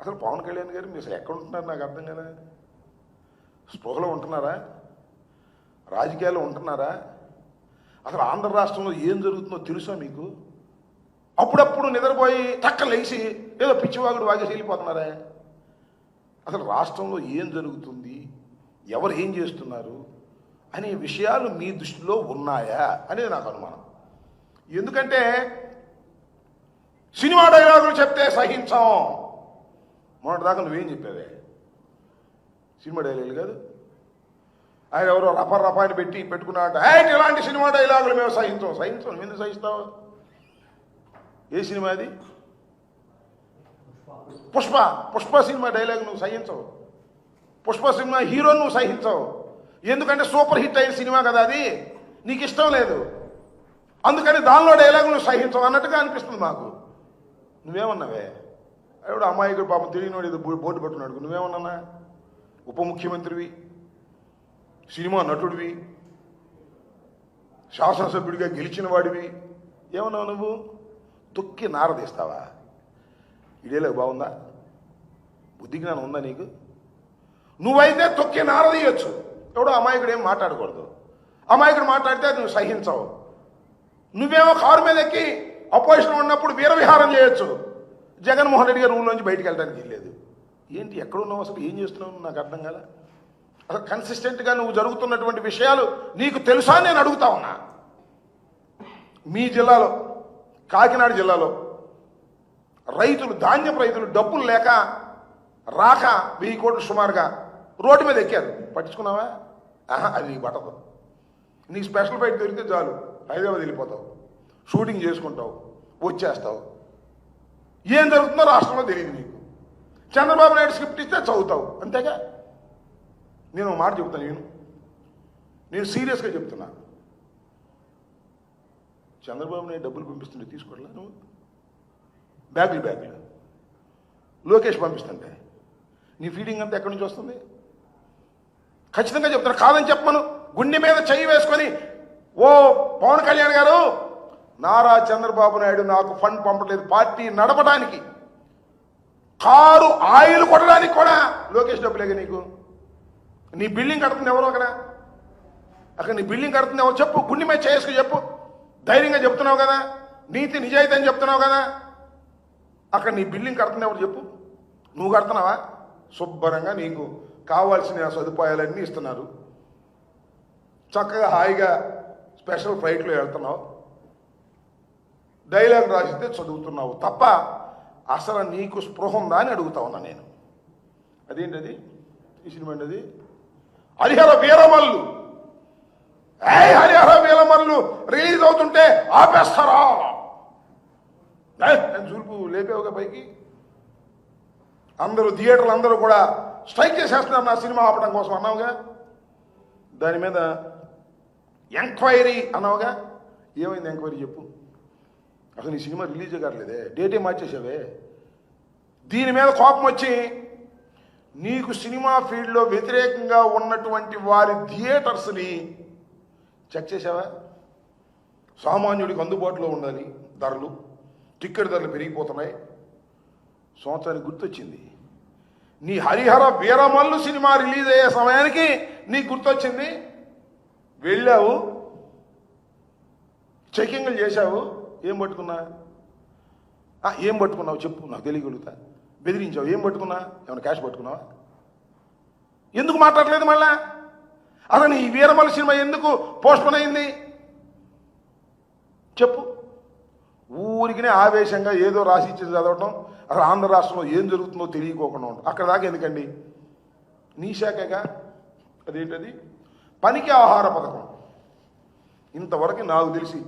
అసలు పవన్ కళ్యాణ్ గారు మీరు అసలు ఎక్కడ ఉంటున్నారు? నాకు అర్థం కదా స్పృహలో ఉంటున్నారా? రాజకీయాల్లో ఉంటున్నారా? అసలు ఆంధ్ర రాష్ట్రంలో ఏం జరుగుతుందో తెలుసా మీకు? అప్పుడప్పుడు నిద్రపోయి టక్క లేచి ఏదో పిచ్చివాగుడు వాగేసి వెళ్ళిపోతున్నారా? అసలు రాష్ట్రంలో ఏం జరుగుతుంది? ఎవరు ఏం చేస్తున్నారు? అనే విషయాలు మీ దృష్టిలో ఉన్నాయా అనేది నాకు అనుమానం. ఎందుకంటే సినిమా డైలాగులు చెప్తే సహించం. మొన్నటిదాకా నువ్వేం చెప్పావే? సినిమా డైలాగులు కాదు. ఆయన ఎవరో రప రఫాయిని పెట్టి పెట్టుకున్నాట "ఏయ్, ఇలాంటి సినిమా డైలాగులు మేము సహించాం? సహించాం. నువ్వు ఎందుకు సహిస్తావు? ఏ సినిమా అది? పుష్ప. పుష్ప సినిమా డైలాగ్ నువ్వు సహించవు. పుష్ప సినిమా హీరో నువ్వు సహించవు. ఎందుకంటే సూపర్ హిట్ అయిన సినిమా కదా అది. నీకు ఇష్టం లేదు. అందుకని దానిలో డైలాగ్ నువ్వు సహించవు అన్నట్టుగా అనిపిస్తుంది మాకు. నువ్వేమన్నావే? ఎవడు అమాయకుడు పాపం తెలియనివాడు ఏదో బోర్డు పెట్టున్నాడు నువ్వేమన్నా ఉప ముఖ్యమంత్రివి సినిమా నటుడివి శాసనసభ్యుడిగా గెలిచిన వాడివి. ఏమన్నావు నువ్వు? తొక్కి నారదీస్తావా ఇడేలకు బాగుందా? బుద్ధి జ్ఞానం ఉందా నీకు? నువ్వైతే తొక్కి నారదీయచ్చు ఎవడో అమాయకుడు ఏం మాట్లాడకూడదు. అమాయకుడు మాట్లాడితే అది నువ్వు సహించవు. నువ్వేమో కారు మీద ఎక్కి అపోజిషన్ ఉన్నప్పుడు వీరవిహారం చేయొచ్చు. జగన్మోహన్ రెడ్డి గారు ఊళ్ళో నుంచి బయటికి వెళ్ళడానికి వెళ్ళలేదు ఏంటి ఎక్కడున్నావు అసలు? ఏం చేస్తున్నావు? నాకు అర్థం కదా అసలు కన్సిస్టెంట్గా నువ్వు జరుగుతున్నటువంటి విషయాలు నీకు తెలుసా నేను అడుగుతా ఉన్నా. మీ జిల్లాలో కాకినాడ జిల్లాలో రైతులు ధాన్యపు రైతులు డబ్బులు లేక రాక వెయ్యి కోట్లు సుమారుగా రోడ్డు మీద ఎక్కారు. పట్టించుకున్నావా? ఆహా అది నీకు పట్టదు. నీకు స్పెషల్ బయట దొరికితే చాలు. హైదరాబాద్ వెళ్ళిపోతావు. షూటింగ్ చేసుకుంటావు. వచ్చేస్తావు. ఏం జరుగుతుందో రాష్ట్రంలో తెలియదు నీకు చంద్రబాబు నాయుడు స్క్రిప్ట్ ఇస్తే చదువుతావు అంతేగా? నేను మాట చెబుతాను నేను నేను సీరియస్గా చెప్తున్నా. చంద్రబాబు నాయుడు డబ్బులు పంపిస్తుంటే తీసుకోవట్లా నువ్వు? బ్యాగులు బ్యాగులు. లోకేష్ పంపిస్తుంటే. నీ ఫీడింగ్ అంతా ఎక్కడి నుంచి వస్తుంది? ఖచ్చితంగా చెప్తాను కాదని చెప్పను గుండె మీద చెయ్యి వేసుకొని ఓ పవన్ కళ్యాణ్ గారు నారా చంద్రబాబు నాయుడు నాకు ఫండ్ పంపట్లేదు. పార్టీ నడపడానికి కారు ఆయిల్ కొట్టడానికి కూడా లోకేష్ డబ్బులేగా నీకు. నీ బిల్డింగ్ కడుతుంది ఎవరు అక్కడ అక్కడ నీ బిల్డింగ్ కడుతుంది ఎవరు చెప్పు. గుండె మీద చేసుకు చెప్పు. ధైర్యంగా చెప్తున్నావు కదా. నీతి నిజాయితీ అని చెప్తున్నావు కదా. అక్కడ నీ బిల్డింగ్ కడుతుంది ఎవరు చెప్పు. నువ్వు కడుతున్నావా? శుభ్రంగా నీకు కావాల్సిన సదుపాయాలన్నీ ఇస్తున్నారు. చక్కగా హాయిగా స్పెషల్ ఫ్లైట్లో వెళ్తున్నావు. డైలాగ్ రాసితే చదువుతున్నావు తప్ప అసలు నీకు స్పృహ ఉందా అని అడుగుతా ఉన్నా నేను. అదేంటది? ఈ సినిమా అండి అది హరిహర వీరమల్లు. ఏ హరిహర వీరమల్లు రిలీజ్ అవుతుంటే ఆపేస్తారా? నేను చూపు లేపేవుగా పైకి. అందరూ థియేటర్లు అందరూ కూడా స్ట్రైక్ చేసేస్తున్నారు నా సినిమా ఆపడం కోసం అన్నావుగా? దాని మీద ఎంక్వైరీ అన్నావుగా? ఏమైంది ఎంక్వైరీ చెప్పు. అసలు ఈ సినిమా రిలీజ్ కావట్లేదే. డేటే మార్చేసావే దీని మీద కోపం వచ్చి నీకు సినిమా ఫీల్డ్లో వ్యతిరేకంగా ఉన్నటువంటి వారి థియేటర్స్ని చెక్ చేసావా సామాన్యుడికి అందుబాటులో ఉండాలి ధరలు టిక్కెట్ ధరలు పెరిగిపోతున్నాయి. సంవత్సరానికి గుర్తొచ్చింది. నీ హరిహర వీరమల్లు సినిమా రిలీజ్ అయ్యే సమయానికి నీకు గుర్తొచ్చింది. వెళ్ళావు చెకింగ్లు చేశావు. ఏం పట్టుకున్నా? ఏం పట్టుకున్నావు చెప్పు నాకు తెలియగలుగుతా. బెదిరించావు ఏం పట్టుకున్నా? ఏమైనా క్యాష్ పట్టుకున్నావా? ఎందుకు మాట్లాడలేదు మళ్ళా? అసలు ఈ వీరమల సినిమా ఎందుకు పోస్ట్పోన్ అయింది? చెప్పు. ఊరికినే ఆవేశంగా ఏదో రాసి ఇచ్చి చదవటం అసలు ఆంధ్ర రాష్ట్రంలో ఏం జరుగుతుందో తెలియకోకుండా ఉంటాం అక్కడ దాకా ఎందుకండి? నీ శాఖగా? అదేంటది? పనికి ఆహార పథకం. ఇంతవరకు నాకు తెలిసి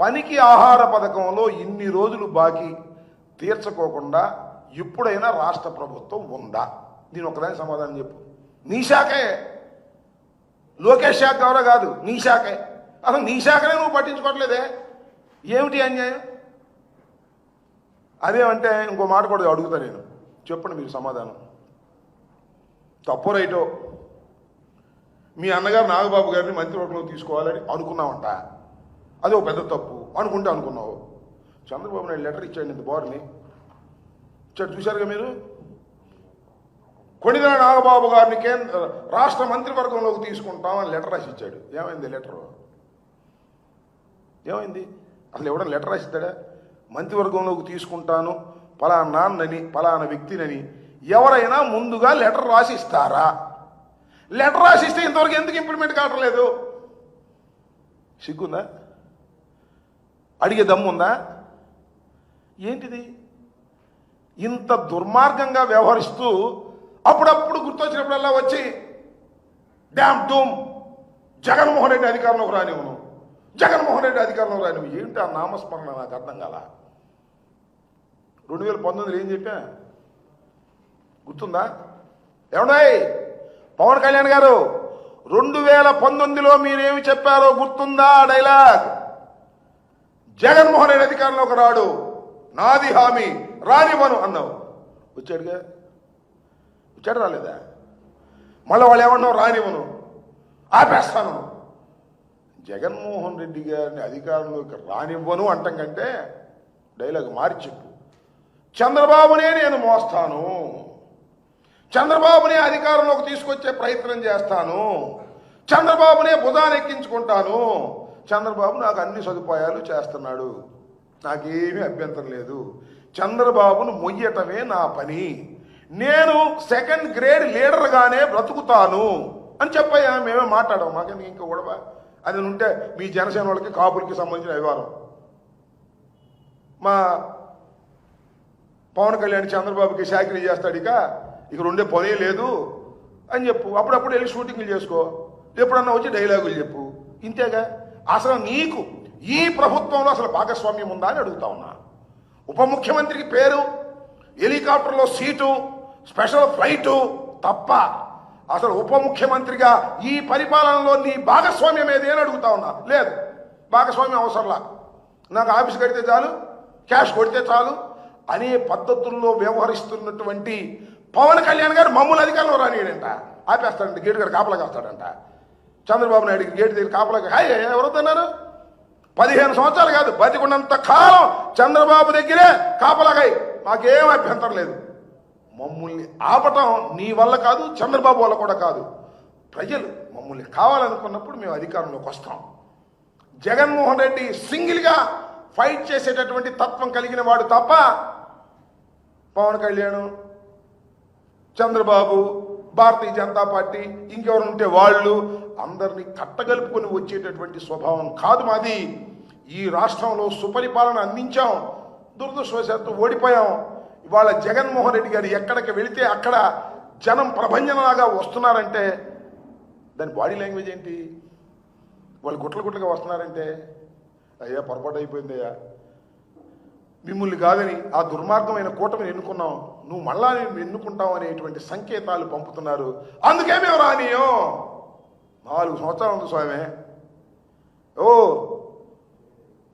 పనికి ఆహార పథకంలో ఇన్ని రోజులు బాకీ తీర్చుకోకుండా ఎప్పుడైనా రాష్ట్ర ప్రభుత్వం ఉందా? దీని ఒకదాని సమాధానం చెప్పు. నీ శాఖే. లోకేష్ శాఖ ఎవరో కాదు? నీ శాఖే. అసలు నీ శాఖనే నువ్వు పట్టించుకోవట్లేదే. ఏమిటి అన్యాయం? అదేమంటే ఇంకో మాట కూడా అడుగుతా నేను. చెప్పండి మీరు సమాధానం. తప్పు రైటో? మీ అన్నగారు నాగబాబు గారిని మంత్రివర్గంలో తీసుకోవాలని అనుకున్నావంట. అది ఒక పెద్ద తప్పు అనుకుంటే అనుకున్నావు. చంద్రబాబు నాయుడు లెటర్ ఇచ్చాడు ఇంత బారుని. ఇచ్చాడు చూశారుగా మీరు? కొణిదెల నాగబాబు గారిని కేంద్ర రాష్ట్ర మంత్రివర్గంలోకి తీసుకుంటామని లెటర్ రాసి ఇచ్చాడు. ఏమైంది లెటర్? ఏమైంది? అసలు ఎవడన్నా లెటర్ రాసిస్తాడా మంత్రివర్గంలోకి తీసుకుంటాను పలానా నాన్నని పలానా వ్యక్తినని ఎవరైనా ముందుగా లెటర్ రాసి ఇస్తారా? లెటర్ రాసిస్తే ఇంతవరకు ఎందుకు ఇంప్లిమెంట్ కావట్లేదు? సిగ్గుందా? అడిగే దమ్ముందా ఏంటిది? ఇంత దుర్మార్గంగా వ్యవహరిస్తూ అప్పుడప్పుడు గుర్తొచ్చినప్పుడల్లా వచ్చి డ్యామ్ డూమ్ జగన్మోహన్ రెడ్డి అధికారంలోకి రానివ్వను జగన్మోహన్ రెడ్డి అధికారంలోకి రానివ్వు. ఏంటి ఆ నామస్మరణ? నాకు అర్థం కాల. రెండు వేల పంతొమ్మిదిలో ఏం చెప్పా? గుర్తుందా? ఏమన్నాయి పవన్ కళ్యాణ్ గారు రెండు వేల పంతొమ్మిదిలో మీరేమి చెప్పారో గుర్తుందా? ఆ డైలాగ్. జగన్మోహన్ రెడ్డి అధికారంలోకి రాడు నాది హామీ రానివ్వను అన్నావు. వచ్చాడుగా? వచ్చాడు రాలేదా? మళ్ళీ వాళ్ళు ఏమన్నావు రానివ్వను ఆపేస్తాను. జగన్మోహన్ రెడ్డి గారిని అధికారంలోకి రానివ్వను అంటాం కంటే డైలాగ్ మార్చెప్పు చంద్రబాబునే నేను మోస్తాను. చంద్రబాబునే అధికారంలోకి తీసుకొచ్చే ప్రయత్నం చేస్తాను. చంద్రబాబునే భుజాన్ని ఎక్కించుకుంటాను. చంద్రబాబు నాకు అన్ని సదుపాయాలు చేస్తున్నాడు. నాకేమీ అభ్యంతరం లేదు. చంద్రబాబును మొయ్యటమే నా పని. నేను సెకండ్ గ్రేడ్ లీడర్గానే బ్రతుకుతాను అని చెప్పయ్యా మేమే మాట్లాడాం. మాకెందుకు ఇంకా గొడవ? అది ఉంటే మీ జనసేన వాళ్ళకి కాపులకి సంబంధించిన వ్యవహారం మా పవన్ కళ్యాణ్ చంద్రబాబుకి శాఖరీ చేస్తాడు ఇక. ఇక రెండే పనే లేదు అని చెప్పు. అప్పుడప్పుడు వెళ్ళి షూటింగ్లు చేసుకో. ఎప్పుడన్నా వచ్చి డైలాగులు చెప్పు. ఇంతేగా? అసలు నీకు ఈ ప్రభుత్వంలో అసలు భాగస్వామ్యం ఉందా అని అడుగుతా ఉన్నా. ఉప ముఖ్యమంత్రికి పేరు హెలికాప్టర్లో సీటు స్పెషల్ ఫ్లైటు తప్ప అసలు ఉప ముఖ్యమంత్రిగా ఈ పరిపాలనలో నీ భాగస్వామ్యం ఏది అని అడుగుతా ఉన్నా. లేదు భాగస్వామ్యం అవసరంలా నాకు ఆఫీస్ కడితే చాలు క్యాష్ కొడితే చాలు అనే పద్ధతుల్లో వ్యవహరిస్తున్నటువంటి పవన్ కళ్యాణ్ గారు మమ్మల్ని అధికారంలో రానియడంట ఆపేస్తాడంట గేటు గారు కాపలా కాస్తాడంట. చంద్రబాబు నాయుడు గేటు దగ్గర కాపలా హాయ్ ఎవరొద్దన్నారు పదిహేను సంవత్సరాలు కాదు బతికున్నంత కాలం చంద్రబాబు దగ్గరే కాపలాగాయి మాకేం అభ్యంతరం లేదు. మమ్మల్ని ఆపటం నీ వల్ల కాదు చంద్రబాబు వల్ల కూడా కాదు. ప్రజలు మమ్మల్ని కావాలనుకున్నప్పుడు మేము అధికారంలోకి వస్తాం. జగన్మోహన్ రెడ్డి సింగిల్గా ఫైట్ చేసేటటువంటి తత్వం కలిగిన వాడు తప్ప పవన్ కళ్యాణ్ చంద్రబాబు భారతీయ జనతా పార్టీ ఇంకెవరు ఉంటే వాళ్ళు అందరినీ కట్టగలుపుకొని వచ్చేటటువంటి స్వభావం కాదు మాది. ఈ రాష్ట్రంలో సుపరిపాలన అందించాం. దురదృష్టవశాత్తు ఓడిపోయాం. ఇవాళ జగన్మోహన్ రెడ్డి గారు ఎక్కడికి వెళితే అక్కడ జనం ప్రభంజనలాగా వస్తున్నారంటే దాని బాడీ లాంగ్వేజ్ ఏంటి? వాళ్ళు గుట్ల గుట్లగా వస్తున్నారంటే అయ్యా పొరపాటు అయిపోయిందయ్యా మిమ్మల్ని కాదని ఆ దుర్మార్గమైన కూటమిని ఎన్నుకున్నాం. నువ్వు మళ్ళా నేను ఎన్నుకుంటావు అనేటువంటి సంకేతాలు పంపుతున్నారు. అందుకే మేము రానియం నాలుగు సంవత్సరాలు ఉంది స్వామి. ఓ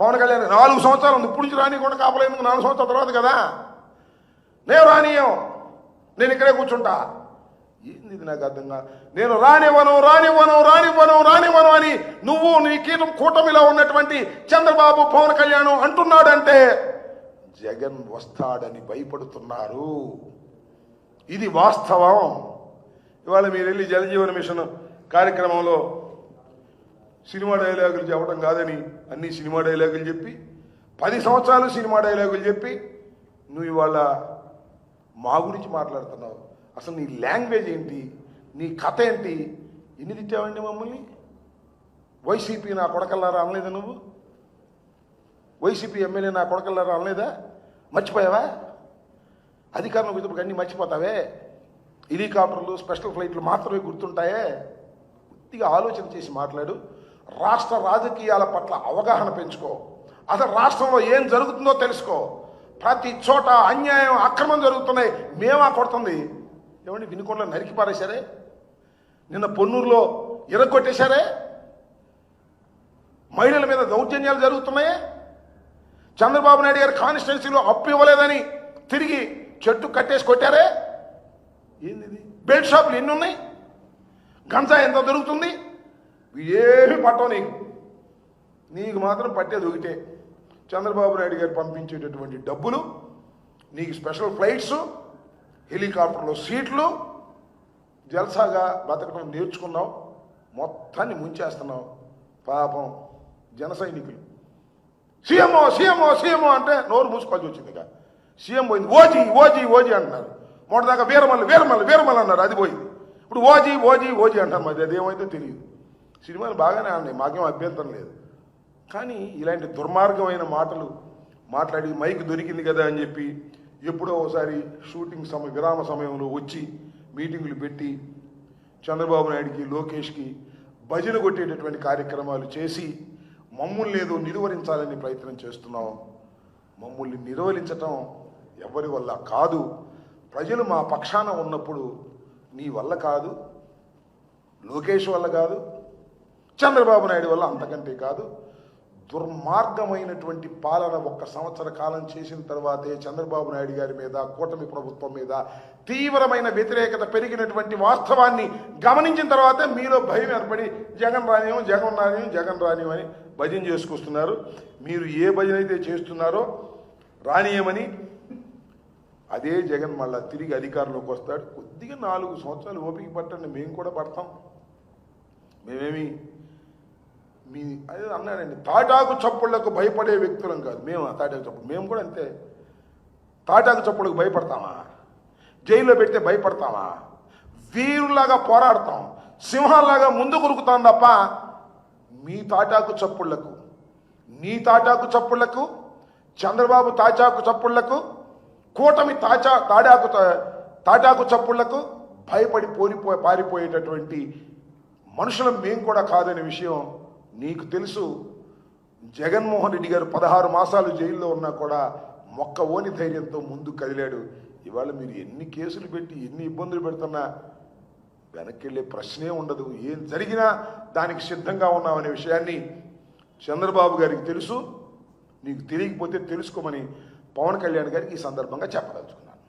పవన్ కళ్యాణ్ నాలుగు సంవత్సరాలు ఉంది. ఇప్పుడు నుంచి రానియకుండా కాపలేదు నాలుగు సంవత్సరాల తర్వాత కదా. నేను రానియం నేను ఇక్కడే కూర్చుంటా. ఏంది ఇది నాకు అర్థం కాదు. నేను రానివ్వను రానివ్వను రానివ్వను రానివ్వను అని నువ్వు నీ కీటం కూటమిలో ఉన్నటువంటి చంద్రబాబు పవన్ కళ్యాణ్ అంటున్నాడంటే జగన్ వస్తాడని భయపడుతున్నారు. ఇది వాస్తవం. ఇవాళ మీరు వెళ్ళి జలజీవన మిషన్ కార్యక్రమంలో సినిమా డైలాగులు చెప్పడం కాదని అన్ని సినిమా డైలాగులు చెప్పి పది సంవత్సరాలు సినిమా డైలాగులు చెప్పి నువ్వు ఇవాళ మా గురించి మాట్లాడుతున్నావు. అసలు నీ లాంగ్వేజ్ ఏంటి? నీ కథ ఏంటి? ఎన్ని తిట్టావండి మమ్మల్ని? వైసీపీ నా కొడకల్లారా అనలేదా నువ్వు? వైసీపీ ఎమ్మెల్యే నా కొడకల్లారా అనలేదా మర్చిపోయావా? అధికారంలోకి వచ్చినప్పుడు అన్నీ మర్చిపోతావే? హెలికాప్టర్లు స్పెషల్ ఫ్లైట్లు మాత్రమే గుర్తుంటాయే? పూర్తిగా ఆలోచన చేసి మాట్లాడు. రాష్ట్ర రాజకీయాల పట్ల అవగాహన పెంచుకో. అసలు రాష్ట్రంలో ఏం జరుగుతుందో తెలుసుకో. ప్రతి చోట అన్యాయం అక్రమం జరుగుతున్నాయి. మేమా కొడుతుంది. ఏమండి వినుకొండలో నరికి పారేశారే? నిన్న పొన్నూరులో ఇరగొట్టేశారే మహిళల మీద దౌర్జన్యాలు జరుగుతున్నాయే? చంద్రబాబు నాయుడు గారి కాన్స్టిట్యున్సీలో అప్పు ఇవ్వలేదని తిరిగి చెట్టు కట్టేసి కొట్టారే? ఏంది బెల్ట్ షాపులు ఎన్ని ఉన్నాయి? గంజా ఎంత దొరుకుతుంది? ఏమి పట్టవు నీకు. నీకు మాత్రం పట్టేది ఒకటే. చంద్రబాబు నాయుడు గారు పంపించేటటువంటి డబ్బులు నీకు స్పెషల్ ఫ్లైట్స్ హెలికాప్టర్లో సీట్లు జల్సాగా బతకడం నేర్చుకున్నావు మొత్తాన్ని ముంచేస్తున్నావు. పాపం జన సైనికులు. సీఎంఓ సీఎంఓ సీఎంఓ అంటే నోరు మూసుకోవాల్సి వచ్చింది ఇక సీఎం పోయింది ఓజీ ఓజీ ఓజీ అంటున్నారు. మొదటిదాకా వీరమల్లి వీరమల్లి వీరమల్లి అన్నారు అది పోయింది. ఇప్పుడు ఓజీ ఓజీ ఓజీ అంటారు మరి అదేమైతే తెలియదు. సినిమాలు బాగానే ఆడినాయి మాకేం అభ్యంతరం లేదు. కానీ ఇలాంటి దుర్మార్గమైన మాటలు మాట్లాడి మైక్ దొరికింది కదా అని చెప్పి ఎప్పుడో ఒకసారి షూటింగ్ సమయ విరామ సమయంలో వచ్చి మీటింగులు పెట్టి చంద్రబాబు నాయుడికి లోకేష్కి భజన కొట్టేటటువంటి కార్యక్రమాలు చేసి మమ్మల్ని ఏదో నిలువరించాలని ప్రయత్నం చేస్తున్నాం. మమ్మల్ని నిర్వహించటం ఎవరి వల్ల కాదు. ప్రజలు మా పక్షాన ఉన్నప్పుడు నీ వల్ల కాదు లోకేష్ వల్ల కాదు చంద్రబాబు నాయుడు వల్ల అంతకంటే కాదు. దుర్మార్గమైనటువంటి పాలన ఒక్క సంవత్సర కాలం చేసిన తర్వాతే చంద్రబాబు నాయుడు గారి మీద కూటమి ప్రభుత్వం మీద తీవ్రమైన వ్యతిరేకత పెరిగినటువంటి వాస్తవాన్ని గమనించిన తర్వాతే మీలో భయం ఏర్పడి జగన్ రానియం జగన్ రానియం జగన్ రానియం అని భజన చేసుకొస్తున్నారు. మీరు ఏ భజన అయితే చేస్తున్నారో రానియమని అదే జగన్ మళ్ళా తిరిగి అధికారంలోకి వస్తాడు. కొద్దిగా నాలుగు సంవత్సరాలు ఓపిక పట్టండి మేము కూడా పడతాం. మేమేమి మీ అదే అన్నాడండి తాటాకు చప్పుళ్ళకు భయపడే వ్యక్తులం కాదు. మేము? తాటాకు చప్పుడు మేము కూడా అంతే. తాటాకు చప్పుళ్ళకు భయపడతామా? జైల్లో పెడితే భయపడతామా? వీరులాగా పోరాడతాం. సింహాలాగా ముందు కొరుకుతాం తప్ప మీ తాటాకు చప్పుళ్ళకు నీ తాటాకు చప్పుళ్ళకు చంద్రబాబు తాచాకు చప్పుళ్ళకు కూటమి తాచా తాడాకు తా- తాటాకు చప్పుళ్ళకు భయపడి పోరిపో పారిపోయేటటువంటి మనుషులం మేం కూడా కాదనే విషయం నీకు తెలుసు. జగన్మోహన్ రెడ్డి గారు పదహారు మాసాలు జైల్లో ఉన్నా కూడా మొక్క ఓని ధైర్యంతో ముందు కదిలాడు. ఇవాళ మీరు ఎన్ని కేసులు పెట్టి ఎన్ని ఇబ్బందులు పెడుతున్నా వెనక్కి వెళ్ళే ప్రశ్నే ఉండదు. ఏం జరిగినా దానికి సిద్ధంగా ఉన్నామనే విషయాన్ని చంద్రబాబు గారికి తెలుసు. నీకు తెలియకపోతే తెలుసుకోమని పవన్ కళ్యాణ్ గారికి ఈ సందర్భంగా చెప్పదలుచుకున్నాను.